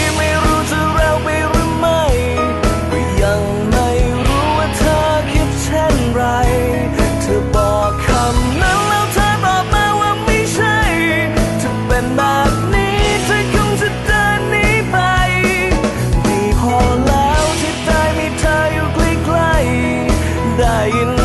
้ ไปหรือไม่ก็ยังไม่รู้ว่าเธอคิดเช่นไร เธอบอกคำนั้นแล้วเธอตอบมาว่าไม่ใช่ถ้าเป็นแบบนี้เธอคงจะเดินหนีไป ดีพอแล้วที่ได้มีเธออยู่ใกล้ๆได้ยิน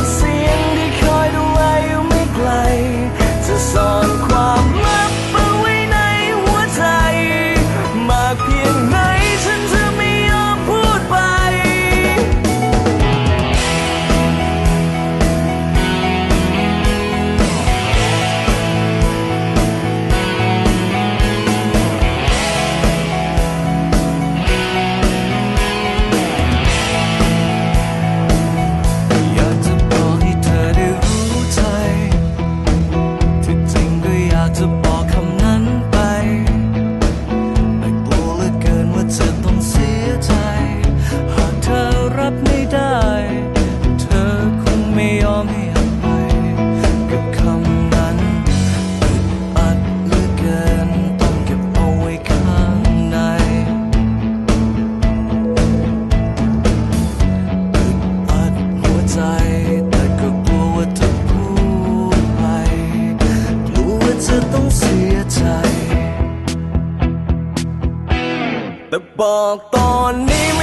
บอกตอนนี้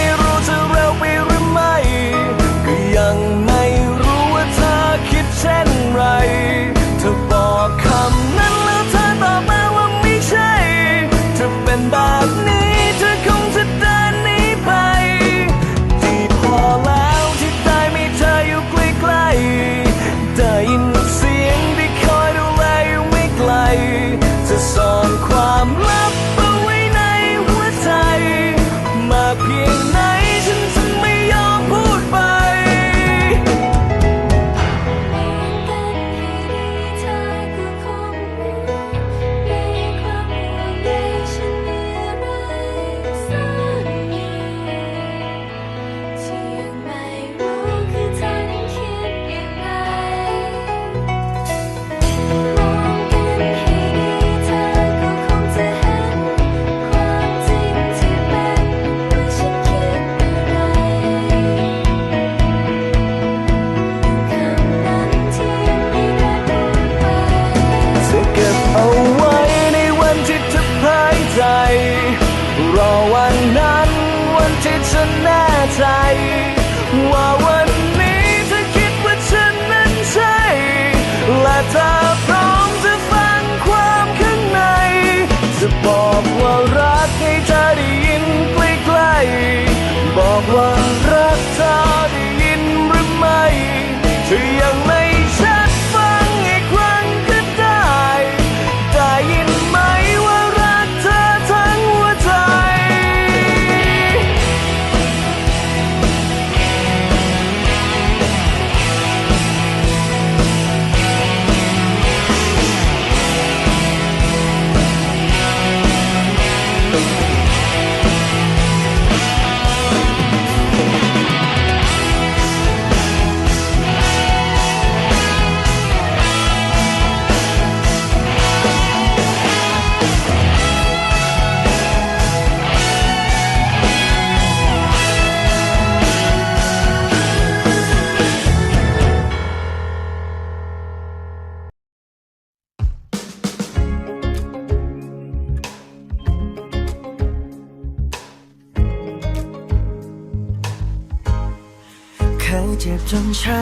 ยเจ็บจนช้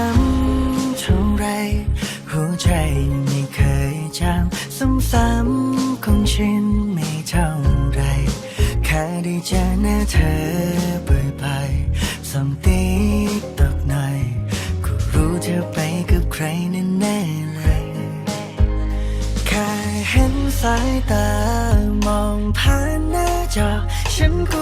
ำเท่าไร หัวใจไม่เคยจำซ้ำซ้ๆคงชินไม่เท่าไร แค่ได้เจอหน้าเธอบ่อยๆสองตีตอกหน่อยก็รู้เธอไปกับใครแน่ๆเลย แค่เห็นสายตามองผ่านหน้าจอ ฉันก็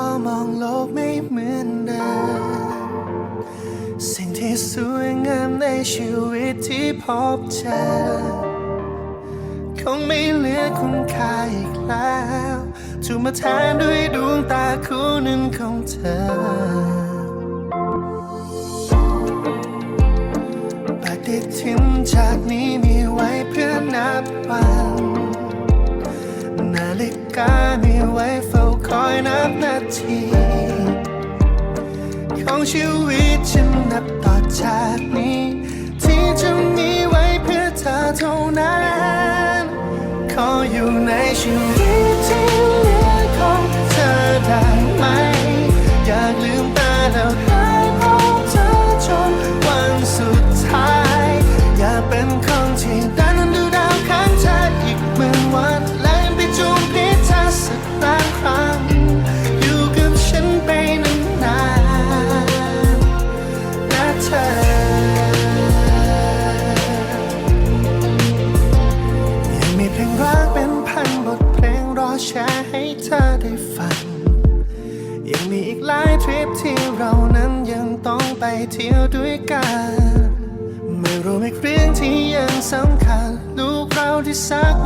็มองโลกไม่เหมือนเดิม สิ่งที่สวยงามในชีวิตที่พบเจอ คงไม่เหลือคุณค่าอีกแล้วถูกมาแทนด้วยดวงตาคู่หนึ่งของเธอ ปฏิทินจากนี้มีไว้เพื่อนับวัน นาฬิกามีไว้ อยนับนาทีของชีวิตฉันนับต่อจากนี้ ที่จะมีไว้เพื่อเธอเท่านั้น ขออยู่ในชีวิตที่เหลือของเธอได้ไหม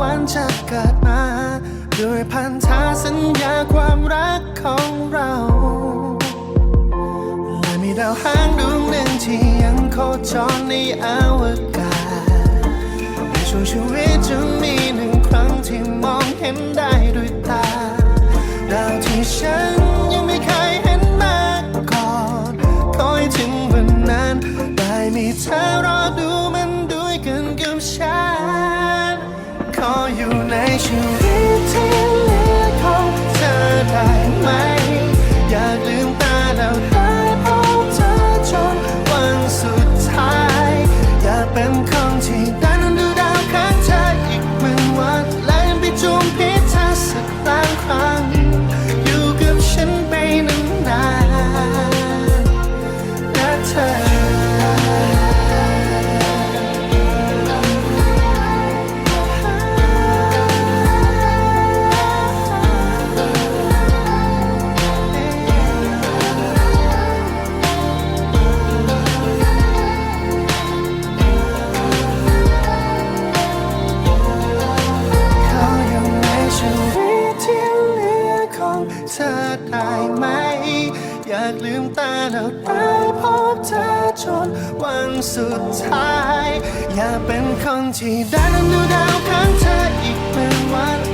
วันจะเกิดมาโด้วยพันธะสัญญาความรักของเราและมีดาวหางดวงหนึ่งที่ยังโคจรในอวกาศในช่วงชีวิตจะมีหนึ่งครั้งที่มองเห็นได้ด้วยตาดาวที่ฉันยังไม่เคยเห็นมาก่อนคอยถึงวันนั้นได้มีเธอรอดู สุดท้าย อย่าเป็นคนที่ได้นั่ดูดาวข้างเธออีกเป็นวัน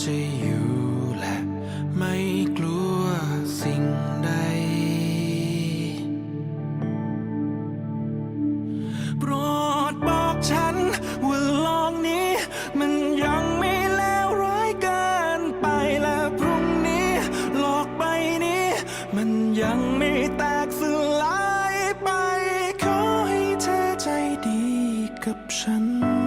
จะอยู่และไม่กลัวสิ่งใด โปรดบอกฉันว่าลองนี้ มันยังไม่แล้วร้ายเกินไปและพรุ่งนี้หลอกใบนี้ มันยังไม่แตกสลายไป ขอให้เธอใจดีกับฉัน